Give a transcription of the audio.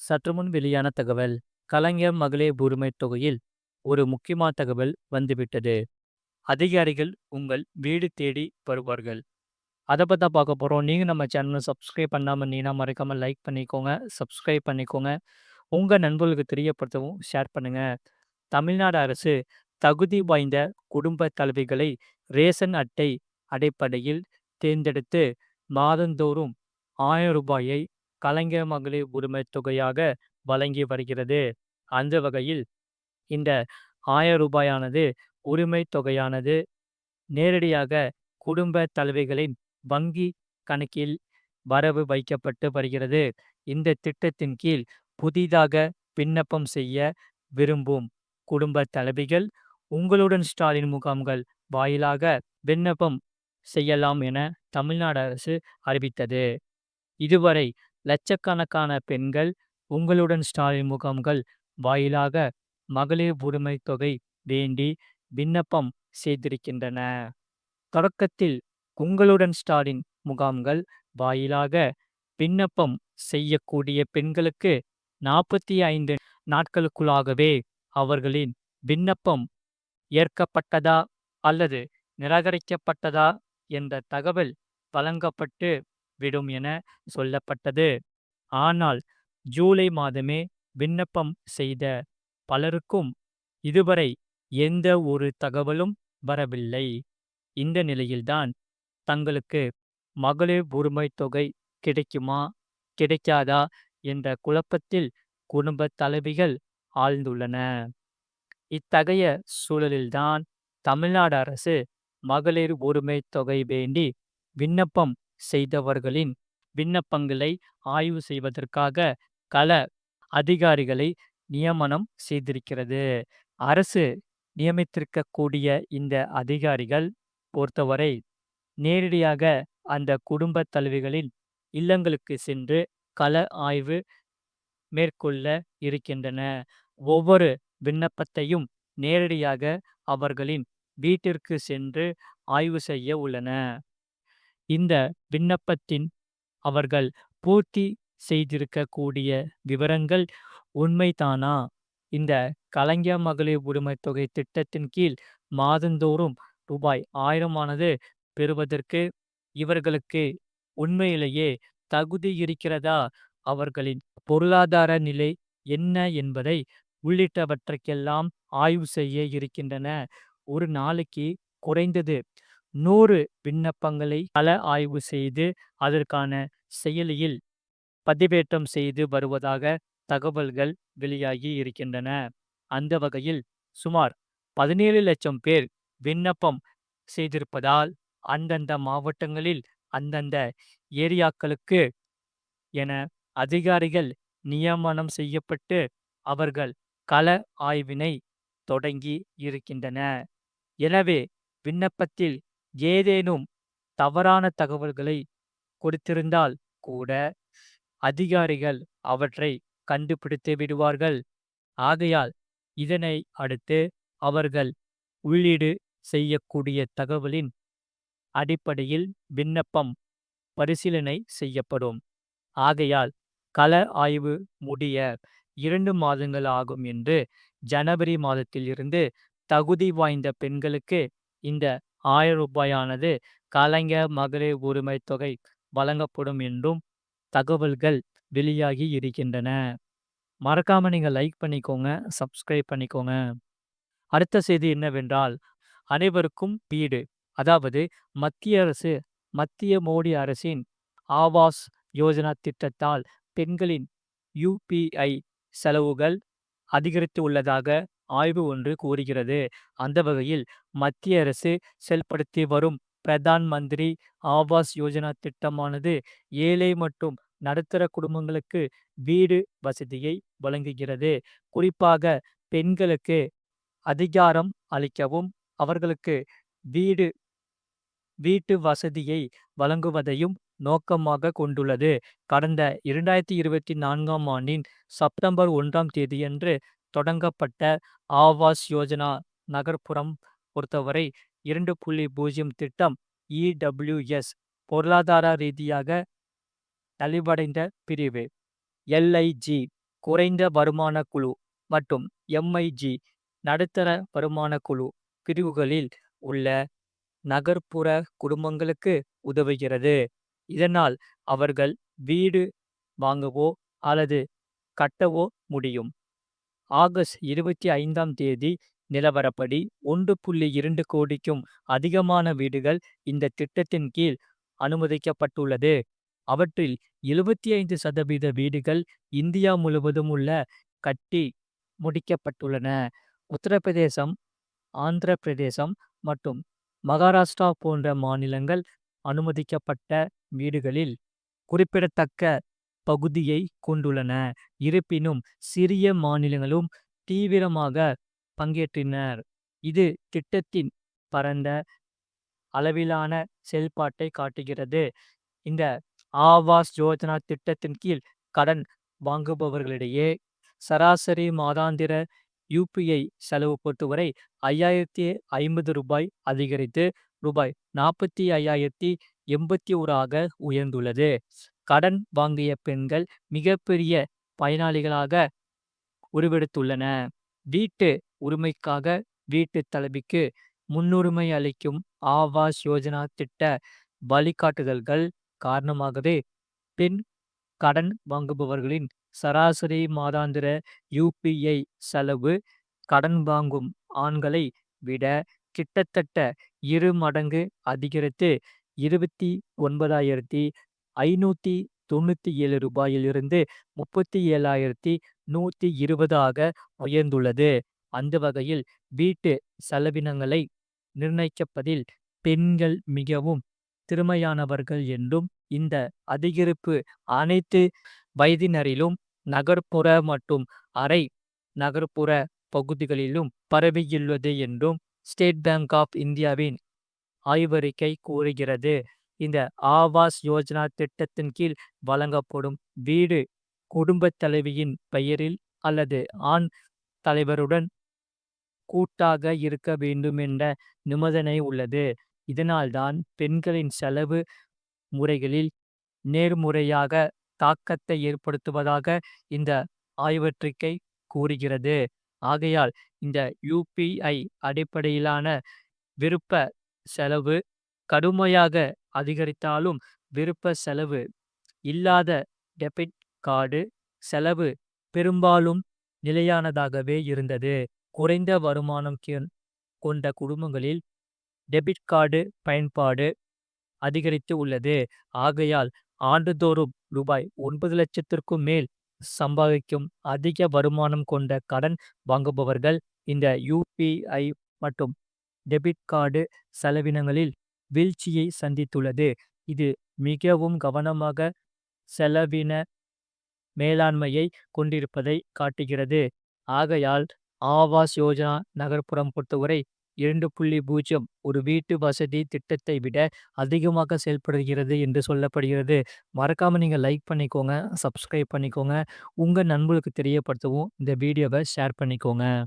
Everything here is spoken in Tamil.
சற்றுமுன் வெளியான தகவல் கலைஞர் மகளிர் உரிமை தொகையில் ஒரு முக்கியமான தகவல் வந்துவிட்டது. அதிகாரிகள் உங்கள் வீடு தேடி வருவார்கள். அதை பற்றி பார்க்க போகிறோம் நீங்கள் நம்ம சேனலை சப்ஸ்கிரைப் பண்ணாமல் இருந்தீங்கன்னா மறக்காமல் லைக் பண்ணிக்கோங்க சப்ஸ்கிரைப் பண்ணிக்கோங்க. உங்கள் நண்பர்களுக்கு தெரியப்படுத்தவும் ஷேர் பண்ணுங்கள் தமிழ்நாடு அரசு தகுதி வாய்ந்த குடும்ப தலைவிகளை ரேஷன் அட்டை அடிப்படையில் தேர்ந்தெடுத்து மாதந்தோறும் ஆயிரம் ரூபாயை கலைஞர் மகளிர் உரிமை தொகையாக வழங்கி வருகிறது. அந்த வகையில் இந்த ஆயிரம் ரூபாயானது உரிமை தொகையானது நேரடியாக குடும்ப தலைவிகளின் வங்கி கணக்கில் வரவு வைக்கப்பட்டு வருகிறது. இந்த திட்டத்தின் கீழ் புதிதாக விண்ணப்பம் செய்ய விரும்பும் குடும்ப தலைவிகள் உங்களுடன் ஸ்டாலின் முகாம்கள் வாயிலாக விண்ணப்பம் செய்யலாம் என தமிழ்நாடு அரசு அறிவித்தது. இதுவரை லட்சக்கணக்கான பெண்கள் உங்களுடன் ஸ்டாலின் முகாம்கள் வாயிலாக மகளிர் உரிமை தொகை வேண்டி விண்ணப்பம் செய்திருக்கின்றன. தொடக்கத்தில் உங்களுடன் ஸ்டாலின் முகாம்கள் வாயிலாக விண்ணப்பம் செய்யக்கூடிய பெண்களுக்கு நாற்பத்தி ஐந்து நாட்களுக்குள்ளாகவே அவர்களின் விண்ணப்பம் ஏற்கப்பட்டதா அல்லது நிராகரிக்கப்பட்டதா என்ற தகவல் வழங்கப்பட்டு விடும் என சொல்லப்பட்டது. ஆனால் ஜூலை மாதமே விண்ணப்பம் செய்த பலருக்கும் இதுவரை எந்த ஒரு தகவலும் வரவில்லை. இந்த நிலையில்தான் தங்களுக்கு மகளிர் உரிமை தொகை கிடைக்குமா கிடைக்காதா என்ற குழப்பத்தில் குடும்ப தலைவிகள் ஆழ்ந்துள்ளன. இத்தகைய சூழலில்தான் தமிழ்நாடு அரசு மகளிர் உரிமை தொகை வேண்டி விண்ணப்பம் செய்தவர்களின் விண்ணப்பங்களை ஆய்வு செய்வதற்காக கள அதிகாரிகளை நியமனம் செய்திருக்கிறது. அரசு நியமித்திருக்கக்கூடிய இந்த அதிகாரிகள் பொறுத்தவரை நேரடியாக அந்த குடும்ப தலைவிகளின் இல்லங்களுக்கு சென்று கள ஆய்வு மேற்கொள்ள இருக்கின்றன. ஒவ்வொரு விண்ணப்பத்தையும் நேரடியாக அவர்களின் வீட்டிற்கு சென்று ஆய்வு செய்ய உள்ளன. இந்த விண்ணப்பத்தின் அவர்கள் பூர்த்தி செய்திருக்கக்கூடிய விவரங்கள் உண்மைதானா? இந்த கலைஞர் மகளிர் உரிமை தொகை திட்டத்தின் கீழ் மாதந்தோறும் ரூபாய் ஆயிரமானது பெறுவதற்கு இவர்களுக்கு உண்மையிலேயே தகுதி இருக்கிறதா? அவர்களின் பொருளாதார நிலை என்ன என்பதை உள்ளிட்டவற்றைக்கெல்லாம் ஆய்வு செய்ய இருக்கின்றன. ஒரு நாளைக்கு குறைந்தது நூறு விண்ணப்பங்களை கள ஆய்வு செய்து அதற்கான செயலியில் பதிவேற்றம் செய்து வருவதாக தகவல்கள் வெளியாகி இருக்கின்றன. அந்த வகையில் சுமார் பதினேழு லட்சம் பேர் விண்ணப்பம் செய்திருப்பதால் அந்தந்த மாவட்டங்களில் அந்தந்த ஏரியாக்களுக்கு என அதிகாரிகள் நியமனம் செய்யப்பட்டு அவர்கள் கள ஆய்வினை தொடங்கி இருக்கின்றன. எனவே விண்ணப்பத்தில் ஏதேனும் தவறான தகவல்களை கொடுத்திருந்தால் கூட அதிகாரிகள் அவற்றை கண்டுபிடித்து விடுவார்கள். ஆகையால் இதனை அடுத்து அவர்கள் உள்ளீடு செய்யக்கூடிய தகவலின் அடிப்படையில் விண்ணப்பம் பரிசீலனை செய்யப்படும். ஆகையால் கள ஆய்வு முடிய இரண்டு மாதங்கள் ஆகும் என்று ஜனவரி மாதத்திலிருந்து தகுதி வாய்ந்த பெண்களுக்கு இந்த ஆயிரம் ரூபாயானது கலைஞர் மகளிர் உரிமை தொகை வழங்கப்படும் என்றும் தகவல்கள் வெளியாகி இருக்கின்றன. மறக்காம நீங்கள் லைக் பண்ணிக்கோங்க சப்ஸ்கிரைப் பண்ணிக்கோங்க. அடுத்த செய்தி என்னவென்றால் அனைவருக்கும் வீடு அதாவது மத்திய அரசு மத்திய மோடி அரசின் ஆவாஸ் யோஜனா திட்டத்தால் பெண்களின் யூபிஐ செலவுகள் அதிகரித்து உள்ளதாக ஆய்வு ஒன்று கூறுகிறது. அந்த வகையில் மத்திய அரசு செயல்படுத்தி வரும் பிரதான் மந்திரி ஆவாஸ் யோஜனா திட்டமானது ஏழை மற்றும் நடுத்தர குடும்பங்களுக்கு வீடு வசதியை வழங்குகிறது. குறிப்பாக பெண்களுக்கு அதிகாரம் அளிக்கவும் அவர்களுக்கு வீடு வீட்டு வசதியை வழங்குவதையும் நோக்கமாக கொண்டுள்ளது. கடந்த இரண்டாயிரத்தி இருபத்தி நான்காம் ஆண்டின் செப்டம்பர் ஒன்றாம் தேதியன்று தொடங்கப்பட்ட ஆவாஸ் யோஜனா நகர்ப்புறம் பொறுத்தவரை இரண்டு புள்ளி பூஜ்ஜியம் திட்டம் இடபிள்யூஎஸ் பொருளாதார ரீதியாக நலிவடைந்த பிரிவு எல்ஐஜி குறைந்த வருமான குழு மற்றும் எம்ஐஜி நடுத்தர வருமான குழு பிரிவுகளில் உள்ள நகர்ப்புற குடும்பங்களுக்கு உதவுகிறது. இதனால் அவர்கள் வீடு வாங்கவோ அல்லது கட்டவோ முடியும். ஆகஸ்ட் இருபத்தி ஐந்தாம் தேதி நிலவரப்படி ஒன்று புள்ளி இரண்டு கோடிக்கும் அதிகமான வீடுகள் இந்த திட்டத்தின் கீழ் அனுமதிக்கப்பட்டுள்ளது. அவற்றில் எழுபத்தி ஐந்து சதவீத வீடுகள் இந்தியா முழுவதும் உள்ள கட்டி முடிக்கப்பட்டுள்ளன. உத்தரப்பிரதேசம், ஆந்திர பிரதேசம் மற்றும் மகாராஷ்டிரா போன்ற மாநிலங்கள் அனுமதிக்கப்பட்ட வீடுகளில் குறிப்பிடத்தக்க பகுதியை கொண்டுள்ளன. இருப்பினும் சிறிய மாநிலங்களும் தீவிரமாக பங்கேற்றினர் இது திட்டத்தின் பரந்த அளவிலான செயல்பாட்டை காட்டுகிறது. இந்த ஆவாஸ் யோஜனா திட்டத்தின் கீழ் கடன் வாங்குபவர்களிடையே சராசரி மாதாந்திர யுபிஐ செலவு பொறுத்தவரை ஐயாயிரத்தி ஐம்பது ரூபாய் அதிகரித்து ரூபாய் நாற்பத்தி ஐயாயிரத்தி எண்பத்தி ஓராக உயர்ந்துள்ளது. கடன் வாங்கிய பெண்கள் மிகப்பெரிய பயனாளிகளாக உருவெடுத்துள்ளன. வீட்டு உரிமைக்காக வீட்டு தலைவிக்கு முன்னுரிமை அளிக்கும் ஆவாஸ் யோஜனா திட்ட வழிகாட்டுதல்கள் காரணமாகவே பெண் கடன் வாங்குபவர்களின் சராசரி மாதாந்திர யுபிஐ செலவு கடன் வாங்கும் ஆண்களை விட கிட்டத்தட்ட இரு மடங்கு அதிகரித்து இருபத்தி ஒன்பதாயிரத்தி ஐநூற்றி தொண்ணூத்தி ஏழு ரூபாயிலிருந்து முப்பத்தி ஏழாயிரத்தி நூற்றி இருபது ஆக உயர்ந்துள்ளது. அந்த வகையில் வீட்டு செலவினங்களை நிர்ணயிப்பதில் பெண்கள் மிகவும் திறமையானவர்கள் என்றும் இந்த அதிகரிப்பு அனைத்து வயதினரிலும் நகர்ப்புற மற்றும் அரை நகர்ப்புற பகுதிகளிலும் பரவியுள்ளது என்றும் ஸ்டேட் பேங்க் ஆஃப் இந்தியாவின் ஆய்வறிக்கை கூறுகிறது. இந்த ஆவாஸ் யோஜனா திட்டத்தின் கீழ் வழங்கப்படும் வீடு குடும்பத் தலைவியின் பெயரில் அல்லது ஆண் தலைவருடன் கூட்டாக இருக்க வேண்டும் என்ற நிபந்தனை உள்ளது. இதனால்தான் பெண்களின் செலவு முறைகளில் நேர்முறையாக தாக்கத்தை ஏற்படுத்துவதாக இந்த ஆய்வற்றிக்கை கூறுகிறது. ஆகையால் இந்த யுபிஐ அடிப்படையிலான விருப்ப செலவு கடுமையாக அதிகரித்தாலும் விருப்ப செலவு இல்லாத டெபிட் கார்டு செலவு பெரும்பாலும் நிலையானதாகவே இருந்தது. குறைந்த வருமானம் கொண்ட குடும்பங்களில் டெபிட் கார்டு பயன்பாடு அதிகரித்து உள்ளது. ஆகையால் ஆண்டுதோறும் ரூபாய் ஒன்பது லட்சத்திற்கும் மேல் சம்பாதிக்கும் அதிக வருமானம் கொண்ட கடன் வாங்குபவர்கள் இந்த யுபிஐ மற்றும் டெபிட் கார்டு செலவினங்களில் வீழ்ச்சியை சந்தித்துள்ளது. இது மிகவும் கவனமாக செலவின மேலாண்மையை கொண்டிருப்பதை காட்டுகிறது. ஆகையால் ஆவாஸ் யோஜனா நகர்ப்புறம் பொறுத்தவரை இரண்டு புள்ளி பூஜ்ஜியம் ஒரு வீட்டு வசதி திட்டத்தை விட அதிகமாக செயல்படுகிறது என்று சொல்லப்படுகிறது. மறக்காம நீங்க லைக் பண்ணிக்கோங்க, சப்ஸ்கிரைப் பண்ணிக்கோங்க. உங்க நண்பர்களுக்கு தெரியப்படுத்தவும் இந்த வீடியோவை ஷேர் பண்ணிக்கோங்க.